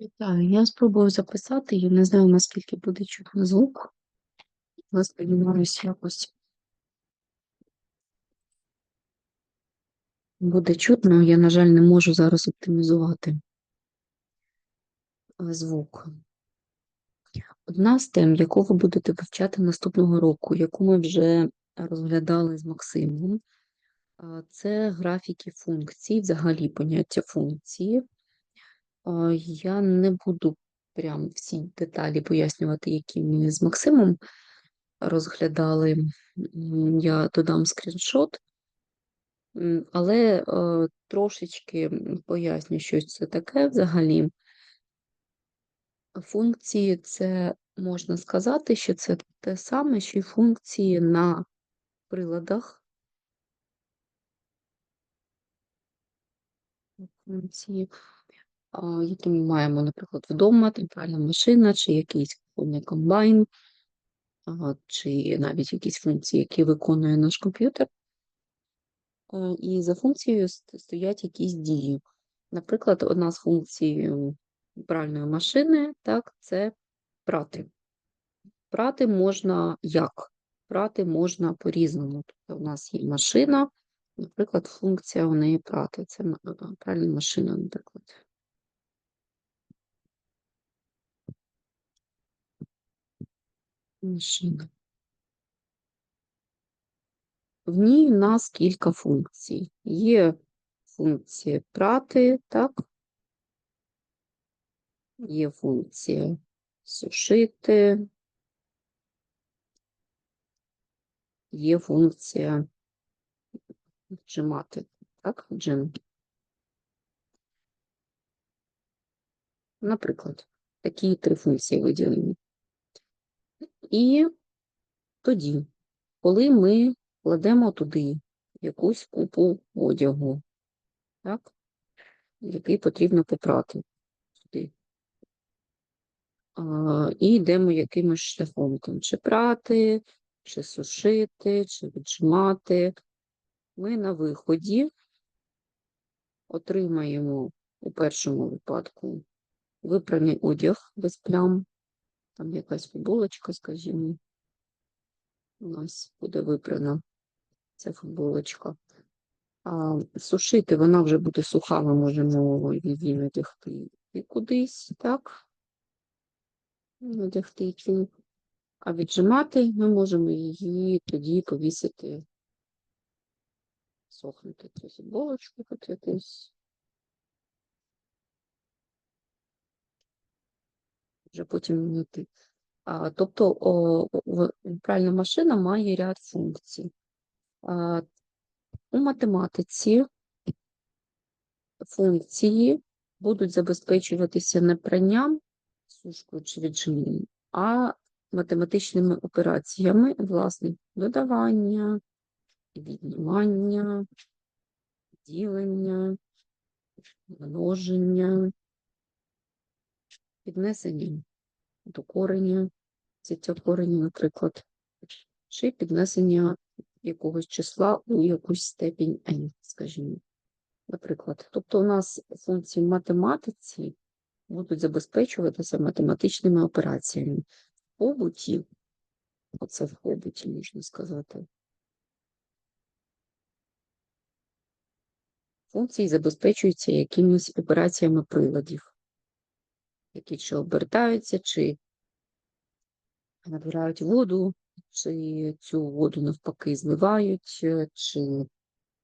Вітаю, я спробую записати, я не знаю, наскільки буде чутно звук. Але сподіваюся, якось буде чутно. Я, на жаль, не можу зараз оптимізувати е, звук. Одна з тем, яку ви будете вивчати наступного року, яку ми вже розглядали з Максимом, це графіки функцій, взагалі поняття функції. А, Я не буду прям всі деталі пояснювати, які ми з Максимом розглядали. Я додам скріншот, але е, трошечки поясню, що це таке взагалі. Функції це можна сказати, що це те саме, що й функції на приладах. Функції, які ми маємо, наприклад, вдома, темпральна машина, чи якийсь комбайн, чи навіть якісь функції, які виконує наш комп'ютер. Е, І за функцією стоять якісь дії. Наприклад, одна з функцій пральної машини, так, це прати. Прати можна як? Прати можна по-різному. Тобто у нас є машина, наприклад, функція у неї прати. Це пральна машина, наприклад. Машина. В ній у нас кілька функцій. Є функція прати, так? Є функція сушити, є функція вжимати, так? Джим. Наприклад, такі три функції виділені. І тоді, коли ми кладемо туди якусь купу одягу, так? який потрібно попрати туди. А, і йдемо якимось шляхом, там, чи прати, чи сушити, чи віджимати. Ми на виході отримаємо у першому випадку випраний одяг без плям, там якась футболочка, скажімо, у нас буде випрана ця футболочка. А сушити вона вже буде суха, ми можемо її надягти і кудись, так? Надягти цю. А віджимати ми можемо її тоді повісити, сохнути цю футболочку хоч якусь. Вже потім. А, тобто о, пральна машина має ряд функцій. У математиці функції будуть забезпечуватися не пранням, сушкою чи віджимом, а математичними операціями, власне, додавання, віднімання, ділення, множення, піднесення до кореня, взяття кореня, наприклад, чи піднесення якогось числа у якусь степінь n, скажімо. Наприклад, тобто у нас функції в математиці будуть забезпечуватися математичними операціями. В побуті, оце в побуті можна сказати. Функції забезпечуються якимись операціями приладів, які чи обертаються, чи набирають воду, чи цю воду навпаки зливають, е, чи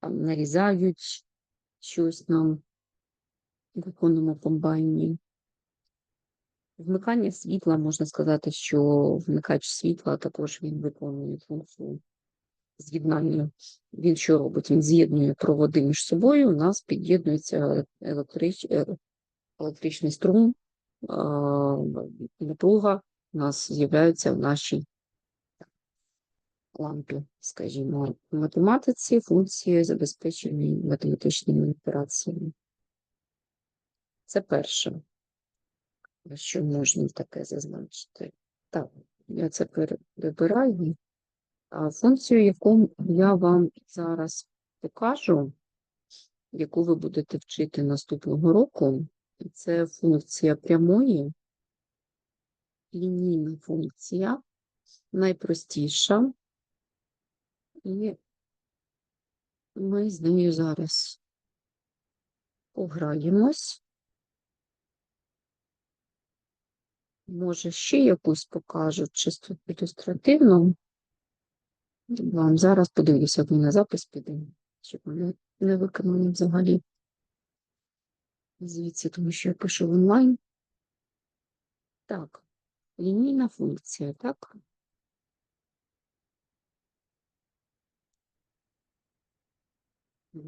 там нарізають щось нам в виконному комбайні. Вмикання світла, можна сказати, що вмикач світла також він виконує функцію з'єднання. Він що робить? Він з'єднує проводи між собою, у нас під'єднується електрич... е, електричний струм, напруга у нас з'являється в нашій лампі, скажімо. В математиці функції забезпечені математичними операціями. Це перше, що можна таке зазначити. Так, я це вибираю. А функцію, яку я вам зараз покажу, яку ви будете вчити наступного року, це функція прямої, лінійна функція, найпростіша. І ми з нею зараз пограємось. Може, ще якусь покажу, чисто ілюстративну. Вам зараз подивлюся, як на запис піде, щоб мене не виконали взагалі. Звідси, тому що я пишу онлайн. Так, лінійна функція, так?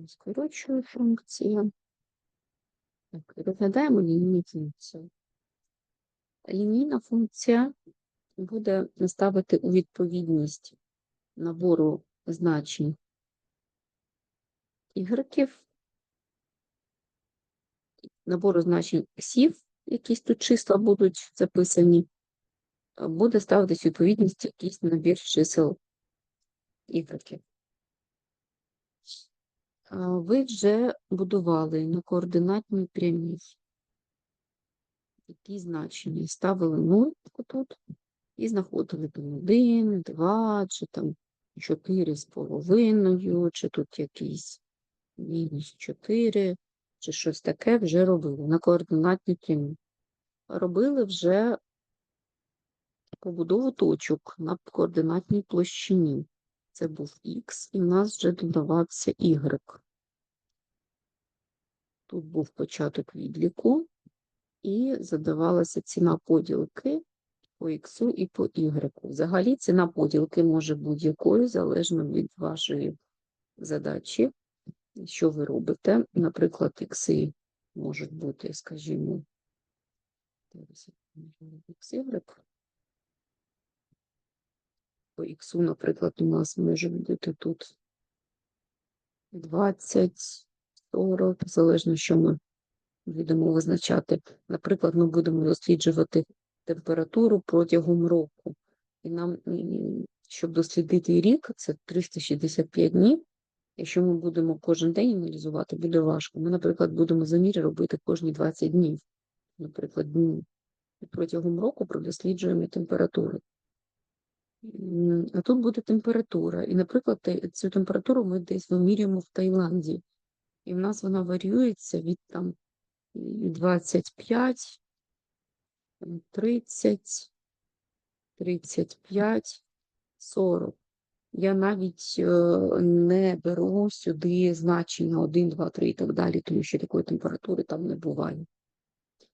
Скорочую функція. Так, розглядаємо лінійну функцію. Лінійна функція буде ставити у відповідність набору значень ігреків, набору значень іксів, якісь тут числа будуть записані, буде ставитись відповідність якийсь набір чисел ігреків. Ви вже будували на координатній прямій які значення. Ставили нульку тут і знаходили там 1, 2, чи там 4 з половиною, чи тут якийсь мінус 4, чи щось таке вже робили на координатній прямій. Робили вже побудову точок на координатній площині. Це був Х, і в нас вже додавався Y. Тут був початок відліку, і задавалася ціна поділки по Х і по Y. Взагалі ціна поділки може будь-якою, залежно від вашої задачі, що ви робите. Наприклад, ікси можуть бути, скажімо. По Х, наприклад, у нас може бути тут 20, 40, залежно, що ми будемо визначати. Наприклад, ми будемо досліджувати температуру протягом року. І нам, щоб дослідити рік, це 365 днів. Якщо ми будемо кожен день аналізувати, буде важко. Ми, наприклад, будемо заміри робити кожні 20 днів. Наприклад, днів. І протягом року продосліджуємо температуру. А тут буде температура. І, наприклад, цю температуру ми десь вимірюємо в Таїланді. І в нас вона варіюється від там 25, 30, 35, 40. Я навіть е, не беру сюди значення 1, 2, 3 і так далі, тому що такої температури там не буває.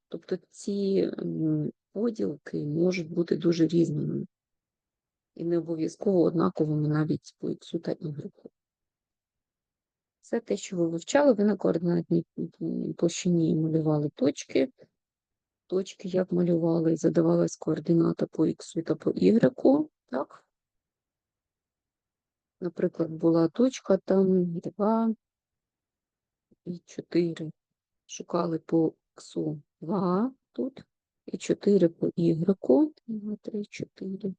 Тобто ці поділки можуть бути дуже різними і не обов'язково однаковими навіть по іксу та ігреку. Все те, що ви вивчали, ви на координатній площині малювали точки. Точки як малювали, задавалась координата по Х та по Y. Так? Наприклад, була точка там 2 і 4. Шукали по Х 2 тут, і 4 по Y. 2, 3, 4.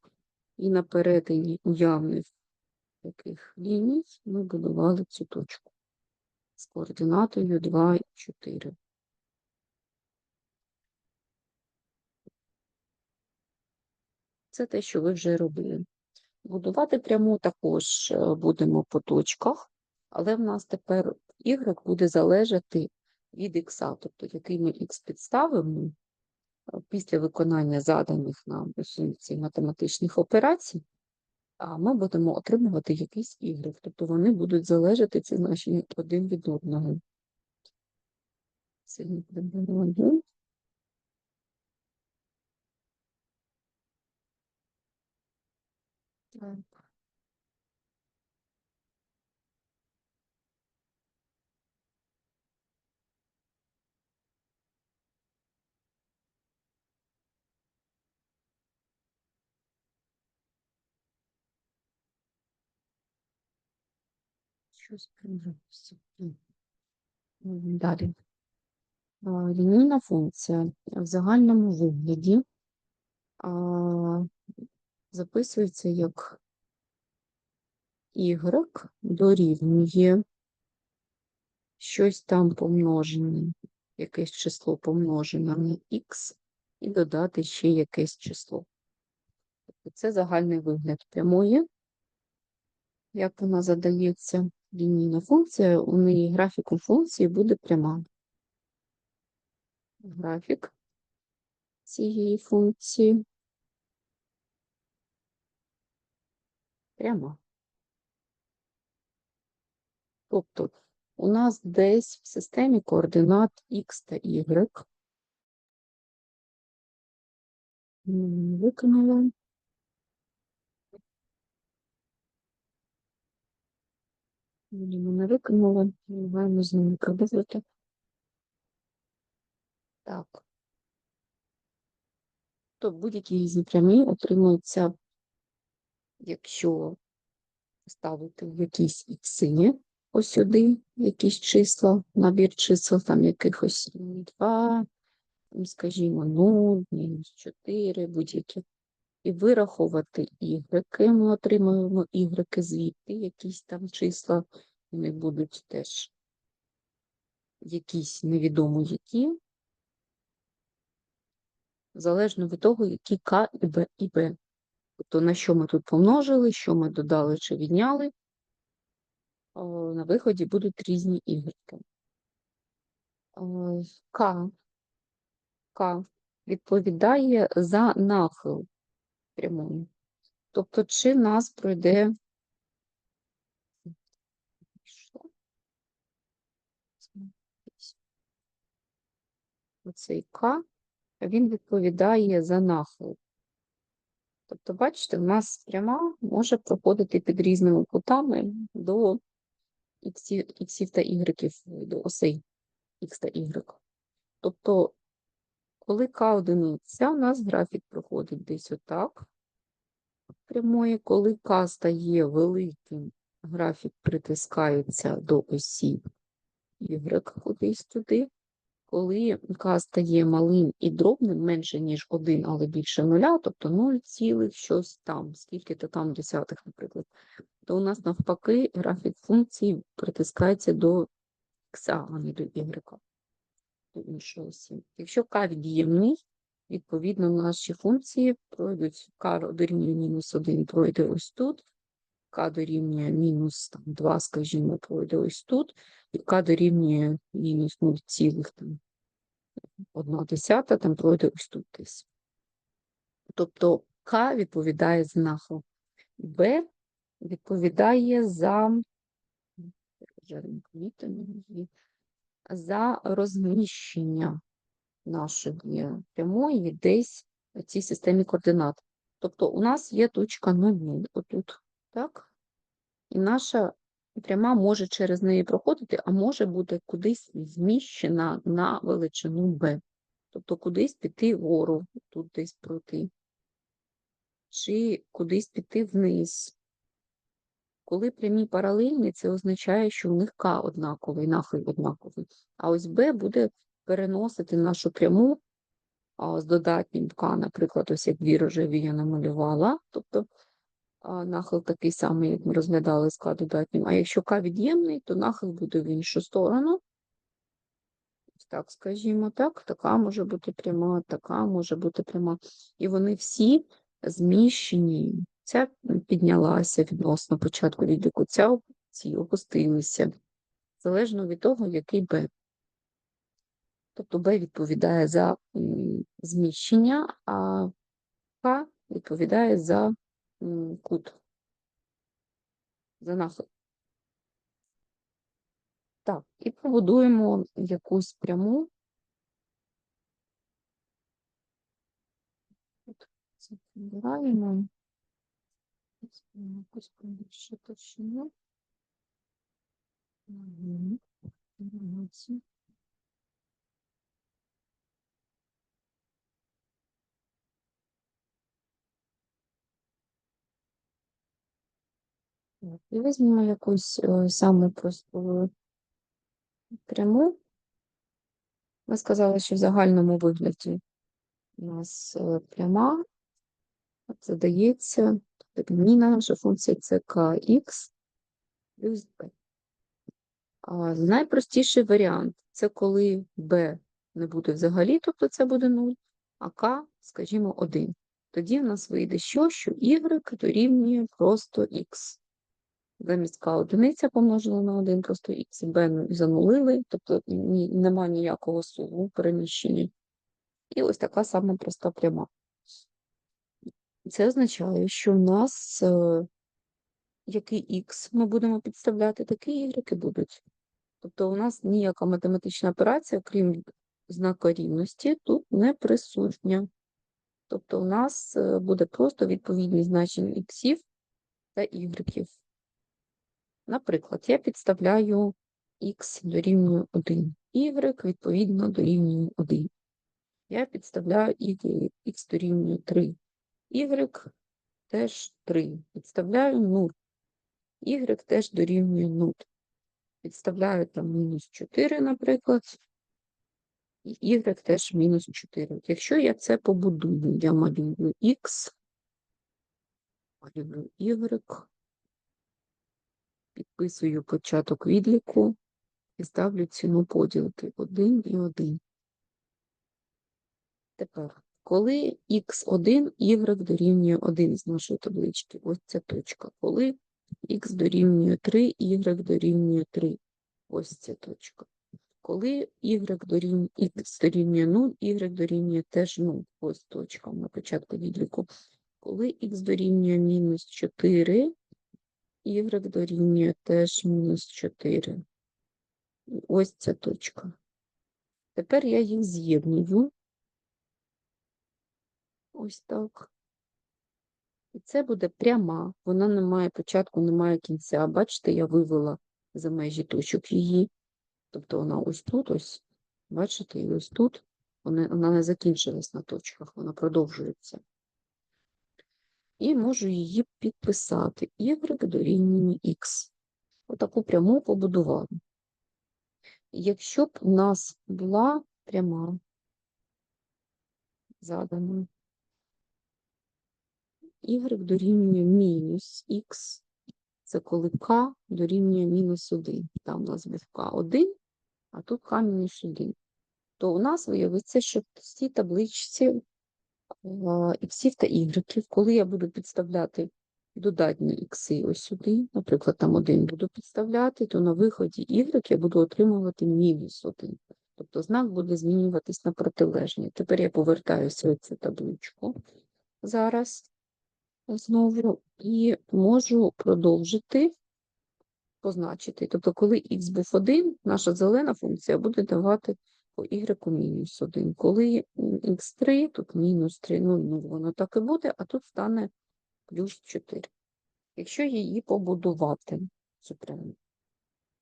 І на перетині уявних таких ліній ми будували цю точку з координатою 2 і 4. Це те, що ви вже робили. Будувати пряму також е, будемо по точках, але в нас тепер y буде залежати від x, тобто який ми x підставимо е, після виконання заданих нам функцій математичних операцій, а ми будемо отримувати якийсь ігрок, тобто вони будуть залежати ці значення один від одного. Це не Так. Щось принрався. Далі. Лінійна функція в загальному вигляді записується як y дорівнює щось там помножене якесь число помножене на х і додати ще якесь число. Тобто Це загальний вигляд прямої. Як вона задається лінійна функція, у неї графіком функції буде пряма. Графік цієї функції пряма. Тобто у нас десь в системі координат X та Y виконала. Видимо, не виконала. Маємо з ними продовжити. Так. То будь-які різні прямі отримуються, якщо ставити якісь ікси, ось сюди якісь числа, набір чисел, там якихось 2, там, скажімо, 0, мінус 4, будь-які. І вирахувати ігреки, ми отримуємо ігреки звідти, якісь там числа, вони будуть теж якісь невідомо які, залежно від того, які К і Б і Б. Тобто на що ми тут помножили, що ми додали чи відняли, на виході будуть різні ігрики. К, К відповідає за нахил прямої. Тобто, чи нас пройде оцей К, він відповідає за нахил. Тобто, бачите, в нас пряма може проходити під різними кутами до іксів, та ігреків, до осей х та y. Тобто, коли К одиниця, у нас графік проходить десь отак прямої. Коли К стає великим, графік притискається до осі y кудись туди. Коли К стає малим і дробним, менше, ніж 1, але більше нуля, тобто 0, цілих щось там, скільки-то там десятих, наприклад, то у нас навпаки графік функції притискається до х, а не до y, осі. Якщо К від'ємний, відповідно наші функції пройдуть К дорівнює мінус 1 пройде ось тут, К дорівнює мінус там, 2, скажімо, пройде ось тут, і К дорівнює мінус 0,1 десята, там пройде ось тут десь. Тобто К відповідає за нахил. Б відповідає за, за розміщення нашої прямої десь в цій системі координат. Тобто у нас є точка 0, отут, так? І наша пряма може через неї проходити, а може бути кудись зміщена на величину b. Тобто кудись піти вгору, тут десь пройти, чи кудись піти вниз. Коли прямі паралельні, це означає, що в них К однаковий, нахил однаковий. А ось Б буде переносити нашу пряму а, з додатнім К, наприклад, ось як дві рожеві я намалювала. Тобто нахил такий самий, як ми розглядали К додатнім. А якщо К від'ємний, то нахил буде в іншу сторону. Так, скажімо так, така може бути пряма, така може бути пряма. І вони всі зміщені. Ця піднялася відносно початку відліку, ця ці опустилися, залежно від того, який Б. Тобто Б відповідає за зміщення, а К відповідає за кут, нахил. Так, і побудуємо якусь пряму. Це прибираємо. Якусь побільше товщину. Угу. І візьмемо якусь е, саму просту пряму. Ми сказали, що в загальному вигляді у нас е, пряма задається, зміна наша функція це kx плюс b. А, Найпростіший варіант це коли b не буде взагалі, тобто це буде 0, а k, скажімо, 1. Тоді в нас вийде що? Що y дорівнює просто x. Замість k одиниця помножила на 1, просто x і b занулили, тобто ні, нема ніякого суму переміщення. І ось така сама проста пряма. Це означає, що в нас е, який x ми будемо підставляти, такі y будуть. Тобто у нас ніяка математична операція, крім знака рівності, тут не присутня. Тобто у нас е, буде просто відповідність значень іксів та ігреків. Наприклад, я підставляю х дорівнює 1, y відповідно дорівнює 1. Я підставляю х дорівнює 3, y теж 3. Підставляю 0, y теж дорівнює 0. Підставляю там мінус 4, наприклад, і y теж мінус 4. Якщо я це побудую, я малюю x, малюю y, підписую початок відліку і ставлю ціну поділки 1 і 1. Тепер, коли x1, y дорівнює 1 з нашої таблички, ось ця точка. Коли x дорівнює 3, y дорівнює 3, ось ця точка. Коли y дорівнює, x дорівнює 0, y дорівнює теж 0, ось точка на початку відліку. Коли x дорівнює мінус 4, y дорівнює теж мінус 4. Ось ця точка. Тепер я їх з'єдную. Ось так. І це буде пряма, вона не має початку, не має кінця. Бачите, я вивела за межі точок її. Тобто вона ось тут, ось, бачите, і ось тут. Вона, вона не закінчилась на точках, вона продовжується. І можу її підписати. Y дорівнює X. Отаку пряму побудували. Якщо б у нас була пряма задана, y дорівнює мінус х, це коли k дорівнює мінус 1. Там у нас був k1, а тут k мінус 1. То у нас виявиться, що в цій табличці іксів та ігреків, коли я буду підставляти додатні ікси ось сюди, наприклад, там один буду підставляти, то на виході y я буду отримувати мінус 1. Тобто знак буде змінюватись на протилежний. Тепер я повертаюся в цю табличку зараз знову і можу продовжити позначити. Тобто, коли х був 1, наша зелена функція буде давати по y мінус 1. Коли х3, тут мінус 3, ну, ну воно так і буде, а тут стане плюс 4. Якщо її побудувати, це прямо.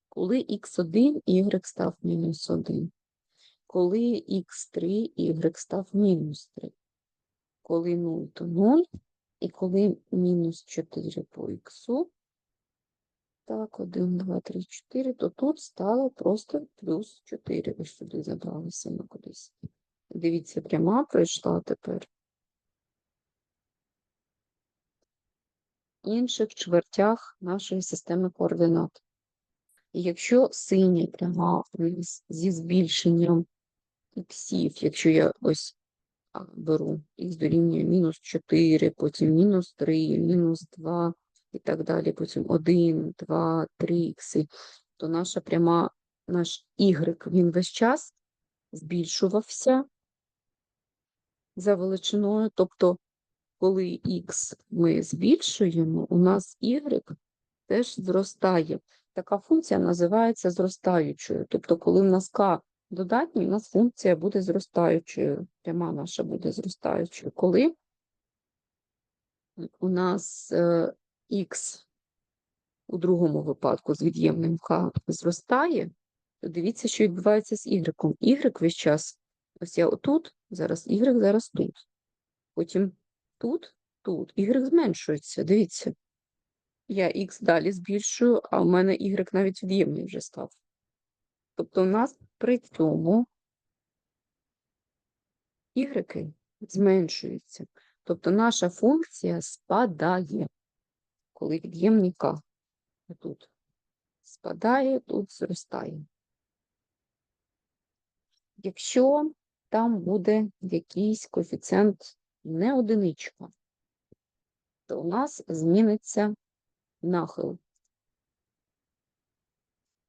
Коли х1, y став мінус 1. Коли х3, y став мінус 3. Коли 0, то 0. І коли мінус 4 по х, так, 1, 2, 3, 4, то тут стало просто плюс 4. Ось сюди забралися на кудись. Дивіться, пряма пройшла тепер. інших чвертях нашої системи координат. І якщо синя пряма вниз зі збільшенням іксів, якщо я ось беру х дорівнює мінус 4, потім мінус 3, мінус 2 і так далі, потім 1, 2, 3 ікси, то наша пряма, наш y, він весь час збільшувався за величиною, тобто коли х ми збільшуємо, у нас y теж зростає. Така функція називається зростаючою. Тобто, коли в нас k додатній, у нас функція буде зростаючою. Пряма наша буде зростаючою. Коли у нас е, х у другому випадку з від'ємним k зростає, то дивіться, що відбувається з y. Y весь час, ось я отут, зараз y зараз тут. Потім тут, тут. Y зменшується, дивіться. Я X далі збільшую, а в мене Y навіть від'ємний вже став. Тобто у нас при цьому Y зменшуються. Тобто наша функція спадає, коли від'ємний К тут спадає, тут зростає. Якщо там буде якийсь коефіцієнт не одиничка, то у нас зміниться нахил.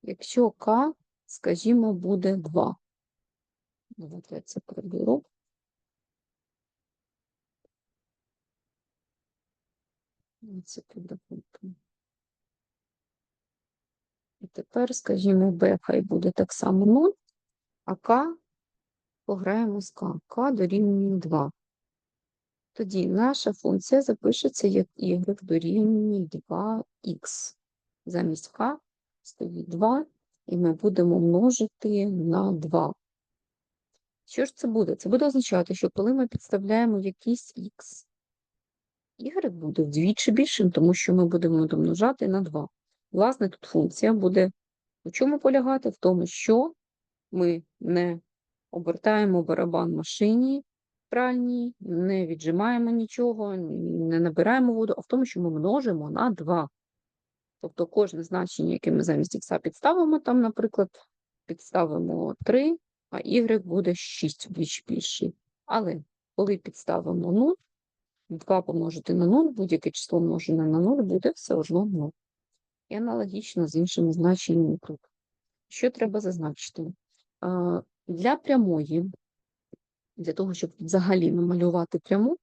Якщо k, скажімо, буде 2. Давайте я це приберу. Це. І тепер, скажімо, b хай буде так само 0, а k пограємо з k. k дорівнює 2. Тоді наша функція запишеться як y дорівнює 2х. Замість k стоїть 2, і ми будемо множити на 2. Що ж це буде? Це буде означати, що коли ми підставляємо якийсь х, y буде вдвічі більшим, тому що ми будемо домножати на 2. Власне, тут функція буде у чому полягати? В тому, що ми не обертаємо барабан машині пральній, не віджимаємо нічого, не набираємо воду, а в тому, що ми множимо на 2. Тобто кожне значення, яке ми замість х підставимо, там, наприклад, підставимо 3, а y буде 6 вдвічі більший. Але коли підставимо 0, 2 помножити на 0, будь-яке число множене на 0 буде все одно 0. І аналогічно з іншими значеннями тут. Що треба зазначити? Для прямої, для того, щоб взагалі намалювати пряму,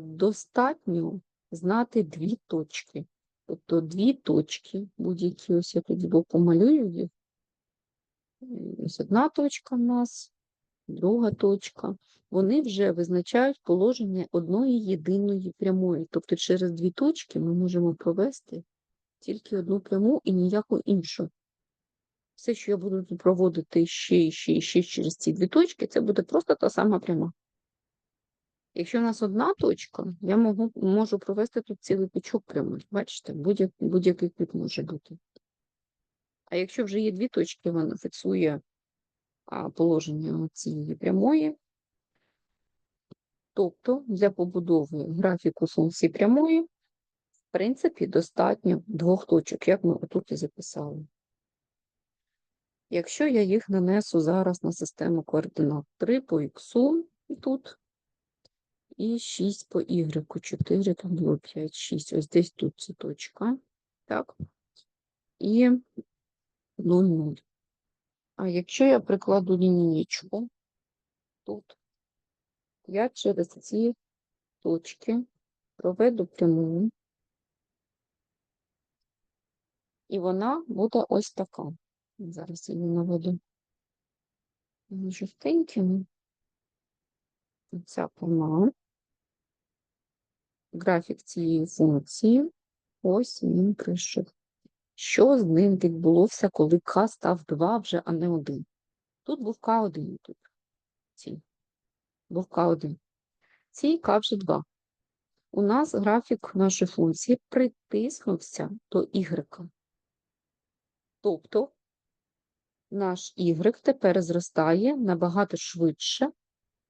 достатньо знати дві точки. Тобто дві точки, будь-які ось я тоді помалюю їх. Ось одна точка в нас, друга точка. Вони вже визначають положення одної єдиної прямої. Тобто через дві точки ми можемо провести тільки одну пряму і ніяку іншу. Все, що я буду проводити ще і ще і ще через ці дві точки, це буде просто та сама пряма. Якщо в нас одна точка, я можу, можу провести тут цілий пучок прямий. Бачите, будь-який будь кут може бути. А якщо вже є дві точки, вона фіксує положення цієї прямої. Тобто для побудови графіку функції прямої, в принципі, достатньо двох точок, як ми отут і записали. Якщо я їх нанесу зараз на систему координат 3 по х тут, і 6 по y, 4, там було 5, 6, ось десь тут ця точка, так, і 0, 0. А якщо я прикладу лінієчку тут, я через ці точки проведу пряму, і вона буде ось така. Зараз її наведу жовтеньким. Ця пряма. Графік цієї функції. Ось він прийшов. Що з ним відбулося, коли k став 2 вже, а не 1? Тут був k1, тут. Цій. Був k1. Цій k вже 2. У нас графік нашої функції притиснувся до y. Тобто наш y тепер зростає набагато швидше,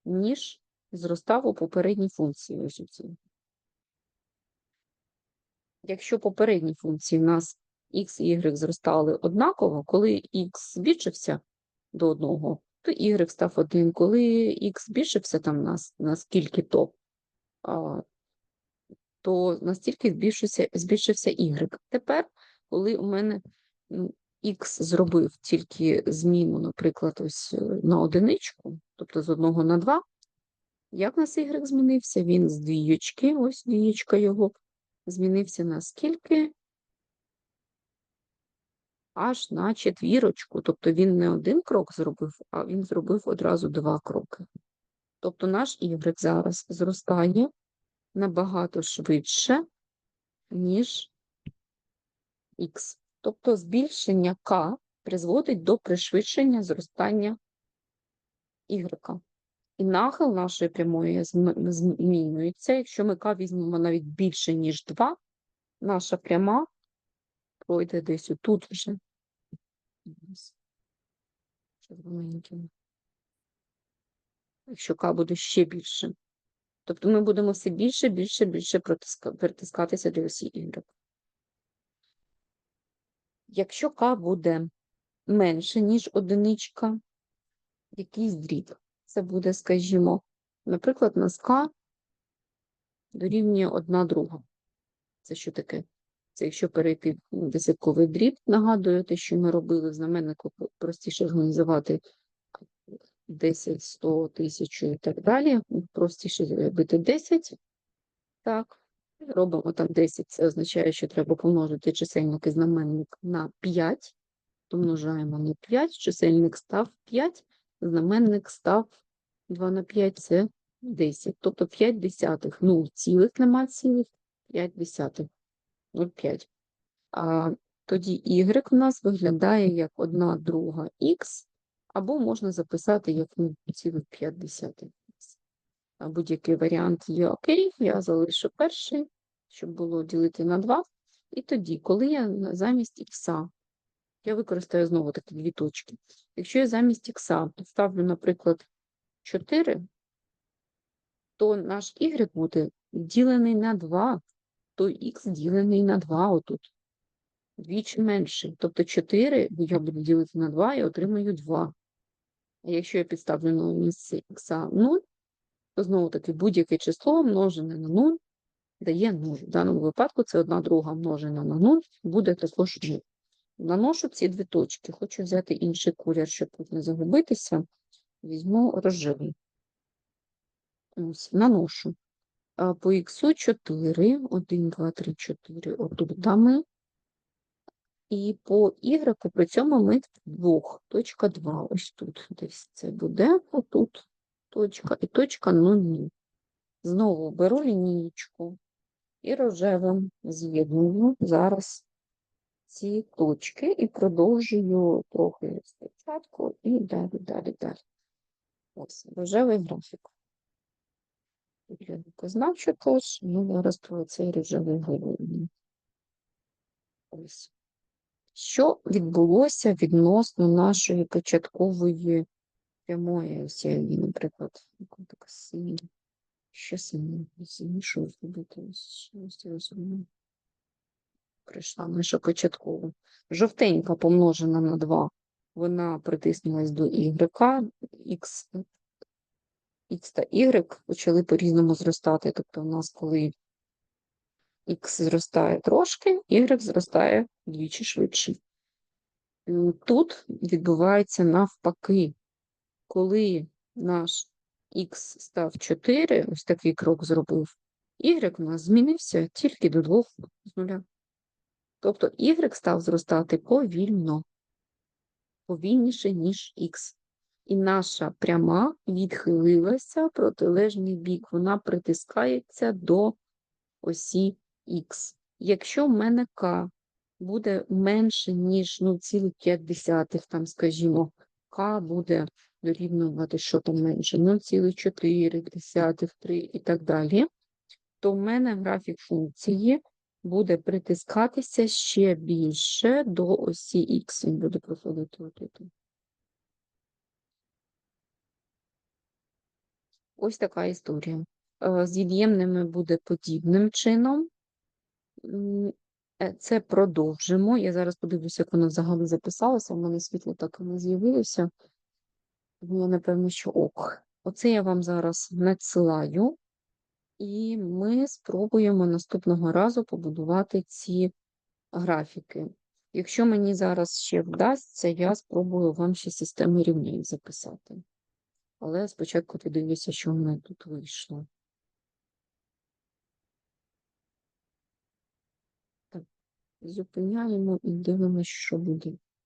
ніж зростав у попередній функції. Ось у цій. Якщо попередні функції в нас x і y зростали однаково, коли x збільшився до одного, то y став один. Коли x збільшився там на, на скільки то, то настільки збільшився, збільшився y. Тепер, коли у мене x зробив тільки зміну, наприклад, ось е, на одиничку, тобто з одного на два, як у нас y змінився? Він з двієчки, ось двієчка його, змінився на скільки? Аж на четвірочку. Тобто він не один крок зробив, а він зробив одразу два кроки. Тобто наш y зараз зростає набагато швидше, ніж х. Тобто збільшення k призводить до пришвидшення зростання y. І нахил нашої прямої змінюється. Якщо ми k візьмемо навіть більше, ніж 2, наша пряма пройде десь отут вже. Червоненьким. Якщо k буде ще більше. Тобто ми будемо все більше, більше, більше притискатися до осі Y. Якщо k буде менше, ніж одиничка, якийсь дріб. Це буде, скажімо, наприклад, у нас К дорівнює 1 друга. Це що таке? Це якщо перейти в десятковий дріб, нагадую те, що ми робили в знаменнику, простіше організувати 10, 100, 1000 і так далі. Простіше зробити 10. Так, робимо там 10. Це означає, що треба помножити чисельник і знаменник на 5. Помножаємо на 5, чисельник став 5, знаменник став 2 на 5, це 10. Тобто 5 десятих. Ну, цілих нема цілих, 5 десятих. 0,5. А тоді y у нас виглядає як 1 друга х, або можна записати як 0,5. А Будь-який варіант є окей, я залишу перший, щоб було ділити на 2. І тоді, коли я замість х, я використаю знову такі дві точки. Якщо я замість х ставлю, наприклад, 4, то наш y буде ділений на 2, то х ділений на 2 отут. Двічі менший. Тобто 4 я буду ділити на 2 і отримаю 2. А якщо я підставлю на місце х 0, то знову таки будь-яке число множене на 0 дає 0. В даному випадку це 1 друга множена на 0 буде також 0. Наношу ці дві точки. Хочу взяти інший колір, щоб тут не загубитися. Візьму рожевий. Ось, наношу. По х 4, 1, 2, 3, 4 отутами. І по y при цьому ми двох. Точка 2. Ось тут десь це буде. Отут точка і точка 0. Знову беру лінієчку і рожевим з'єдную зараз ці точки і продовжую трохи спочатку і далі, далі, далі. Ось рожевий графік. Я знав, що теж, ну про цей рожевий говоримо. Ось. Що відбулося відносно нашої початкової прямої? Ось я наприклад, така синя. Що синя? Синішу зробити. Ось я розумію. Прийшла наша початкова. Жовтенька помножена на 2. Вона притиснулась до y. X, X та y почали по-різному зростати. Тобто у нас, коли X зростає трошки, y зростає вдвічі швидше. Тут відбувається навпаки. Коли наш X став 4, ось такий крок зробив, Y у нас змінився тільки до 2 з нуля. Тобто Y став зростати повільно, повільніше, ніж X. І наша пряма відхилилася в протилежний бік, вона притискається до осі Х. Якщо в мене К буде менше, ніж 0,5, там, скажімо, К буде дорівнювати, що там менше, 0,4, 3 і так далі, то в мене графік функції буде притискатися ще більше до осі Х. Він буде проходити отут. Ось така історія. Е, З від'ємними буде подібним чином. Е, Це продовжимо. Я зараз подивлюся, як воно взагалі записалося. У мене світло так і не з'явилося. Я, напевно, що ок. Оце я вам зараз надсилаю, і ми спробуємо наступного разу побудувати ці графіки. Якщо мені зараз ще вдасться, я спробую вам ще системи рівнянь записати. Але спочатку подивлюся, що в мене тут вийшло. Так, зупиняємо і дивимося, що буде